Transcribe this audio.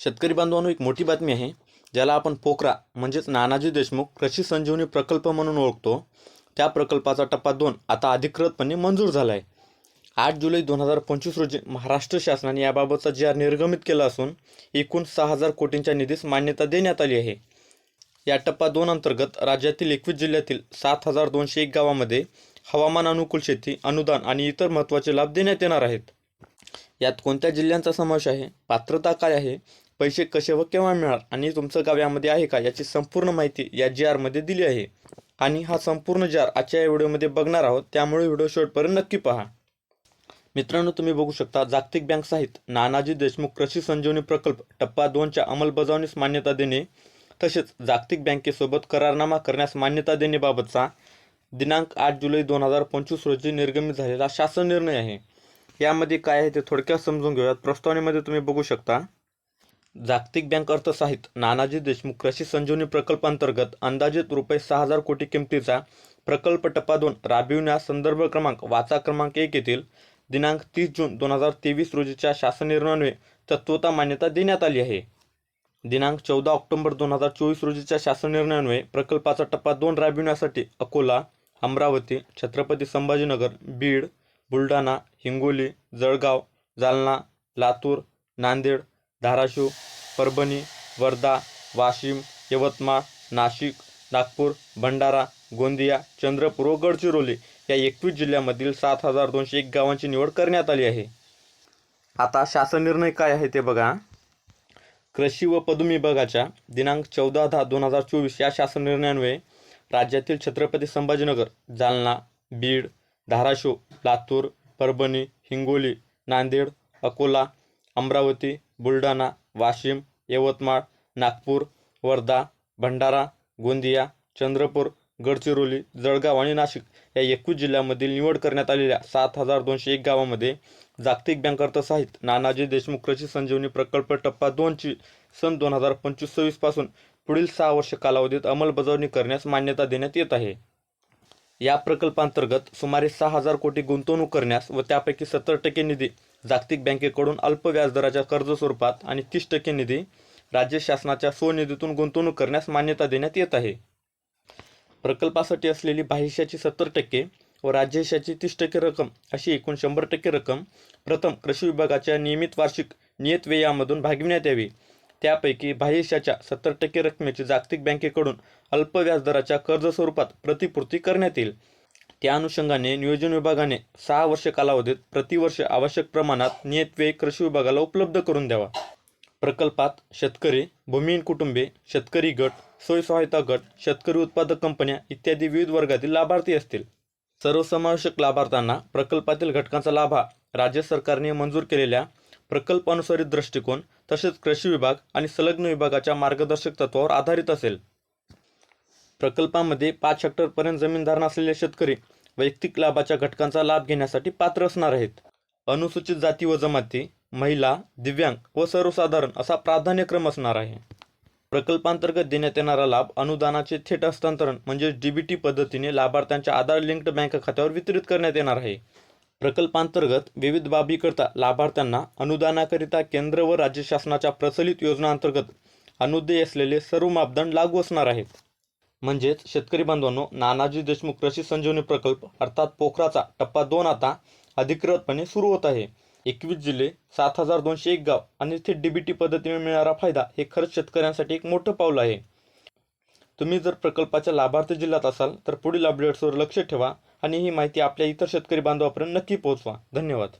शेतकरी बांधवांनो एक मोठी बातमी आहे ज्याला आपण पोकरा म्हणजेच नानाजी देशमुख कृषी संजीवनी प्रकल्प म्हणून ओळखतो. त्या प्रकल्पाचा टप्पा दोन आता अधिकृतपणे मंजूर झाला आहे आठ जुलै दोन हजार पंचवीस रोजी महाराष्ट्र शासनाने याबाबतचा जी आर निर्गमित केला असून एकूण सहा हजार कोटींच्या निधीस मान्यता देण्यात आली आहे. या टप्पा दोन अंतर्गत राज्यातील एकवीस जिल्ह्यातील सात हजार दोनशे एक गावामध्ये हवामान अनुकूल शेती अनुदान आणि इतर महत्त्वाचे लाभ देण्यात येणार आहेत. यात कोणत्या जिल्ह्यांचा समावेश आहे पात्रता काय आहे पैसे कसे व केव्हा मिळणार आणि तुमचं गाव यामध्ये आहे का याची संपूर्ण माहिती या जी आरमध्ये दिली आहे. आणि हा संपूर्ण जी आर आजच्या या व्हिडिओमध्ये बघणार आहोत. त्यामुळे व्हिडिओ शेवटपर्यंत नक्की पहा. मित्रांनो तुम्ही बघू शकता जागतिक बँक साहित्य नानाजी देशमुख कृषी संजीवनी प्रकल्प टप्पा दोनच्या अंमलबजावणीस मान्यता देणे तसेच जागतिक बँकेसोबत करारनामा करण्यास मान्यता देण्याबाबतचा दिनांक आठ जुलै दोन हजार पंचवीस रोजी निर्गमित झालेला शासन निर्णय आहे. यामध्ये काय आहे ते थोडक्यात समजून घेऊयात. प्रस्तावनेमध्ये तुम्ही बघू शकता. जागतिक बँक अर्थसाहित नानाजी देशमुख कृषी संजीवनी प्रकल्पांतर्गत अंदाजित रुपये सहा हजार कोटी किमतीचा प्रकल्प टप्पा दोन राबविण्यास संदर्भ क्रमांक वाचा क्रमांक एक येथील दिनांक तीस जून दोन हजार तेवीस रोजीच्या शासन निर्णयान्वये तत्वता मान्यता देण्यात आली आहे. दिनांक चौदा ऑक्टोबर दोन हजार चोवीस रोजीच्या शासन निर्णयान्वये प्रकल्पाचा टप्पा दोन राबविण्यासाठी अकोला अमरावती छत्रपती संभाजीनगर बीड बुलढाणा हिंगोली जळगाव जालना लातूर नांदेड धाराशिव परभणी वर्धा वाशिम यवतमाळ नाशिक नागपूर भंडारा गोंदिया चंद्रपूर व गडचिरोली या एकवीस जिल्ह्यामधील सात हजार दोनशे एक गावांची निवड करण्यात आली आहे. आता शासन निर्णय काय आहे ते बघा. कृषी व पदवी विभागाच्या दिनांक चौदा दहा दोन हजार चोवीस या शासन निर्णयान्वये राज्यातील छत्रपती संभाजीनगर जालना बीड धाराशिव लातूर परभणी हिंगोली नांदेड अकोला अमरावती बुलढाणा वाशिम यवतमाळ नागपूर वर्धा भंडारा गोंदिया चंद्रपूर गडचिरोली जळगाव आणि नाशिक या एकवीस जिल्ह्यामधील निवड करण्यात आलेल्या सात हजार दोनशे एक गावामध्ये जागतिक बँक अर्थसाहित नानाजी देशमुख कृषी संजीवनी प्रकल्प टप्पा दोनची सन दोन हजार पंचवीस सव्वीसपासून पुढील सहा वर्ष कालावधीत अंमलबजावणी करण्यास मान्यता देण्यात येत आहे. या प्रकल्पांतर्गत सुमारे सहा हजार कोटी गुंतवणूक करण्यास व त्यापैकी सत्तर टक्के निधी जागतिक बँकेकडून अल्प व्याजदराच्या कर्ज स्वरूपात आणि तीस टक्के निधी राज्य शासनाच्या स्वनिधीतून गुंतवणूक करण्यास मान्यता देण्यात येत आहे. प्रकल्पासाठी असलेली बाह्यशाची सत्तर टक्के व राज्यशाची तीस टक्के रक्कम अशी एकूण शंभर टक्के रक्कम प्रथम कृषी विभागाच्या नियमित वार्षिक नियत व्ययामधून भागविण्यात यावी. त्यापैकी बाह्यशाच्या सत्तर टक्के रकमेची जागतिक बँकेकडून अल्प व्याजदराच्या कर्ज स्वरूपात प्रतिपूर्ती करण्यात येईल. त्या अनुषंगाने नियोजन विभागाने सहा वर्ष कालावधीत प्रतिवर्ष आवश्यक प्रमाणात नियत व्यय कृषी विभागाला उपलब्ध करून द्यावा. प्रकल्पात शेतकरी भूमिहीन कुटुंबे शेतकरी गट स्वयंसहायता गट शेतकरी उत्पादक कंपन्या इत्यादी विविध वर्गातील लाभार्थी असतील. सर्वसमावेशक लाभार्थ्यांना प्रकल्पातील घटकांचा लाभ हा राज्य सरकारने मंजूर केलेल्या प्रकल्प अनुसारित दृष्टिकोन तसेच कृषी विभाग आणि संलग्न विभागाच्या मार्गदर्शक तत्वावर आधारित असेल. प्रकल्पामध्ये पाच हेक्टरपर्यंत जमीनधारण असलेले शेतकरी वैयक्तिक लाभाच्या घटकांचा लाभ घेण्यासाठी पात्र असणार आहेत. अनुसूचित जाती व जमाती महिला दिव्यांग व सर्वसाधारण असा प्राधान्यक्रम असणार आहे. प्रकल्पांतर्गत देण्यात येणारा लाभ अनुदानाचे थेट हस्तांतरण म्हणजे डीबीटी पद्धतीने लाभार्थ्यांच्या आधार लिंक्ड बँक खात्यावर वितरित करण्यात येणार आहे. प्रकल्पांतर्गत विविध बाबीकरता लाभार्थ्यांना अनुदानाकरिता केंद्र व राज्य शासनाच्या प्रचलित योजनांतर्गत अनुदेय असलेले सर्व मापदंड लागू असणार आहेत. म्हणजेच शेतकरी बांधवांनो नानाजी देशमुख कृषी संजीवनी प्रकल्प अर्थात पोखराचा टप्पा दोन आता अधिकृतपणे सुरू होत आहे. एकवीस जिल्हे सात हजार दोनशे एक गाव आणि थेट डीबीटी पद्धतीने मिळणारा फायदा हे खरंच शेतकऱ्यांसाठी एक मोठं पाऊल आहे. तुम्ही जर प्रकल्पाच्या लाभार्थी जिल्ह्यात असाल तर पुढील अपडेट्सवर लक्ष ठेवा आणि ही माहिती आपल्या इतर शेतकरी बांधवापर्यंत नक्की पोहोचवा. धन्यवाद.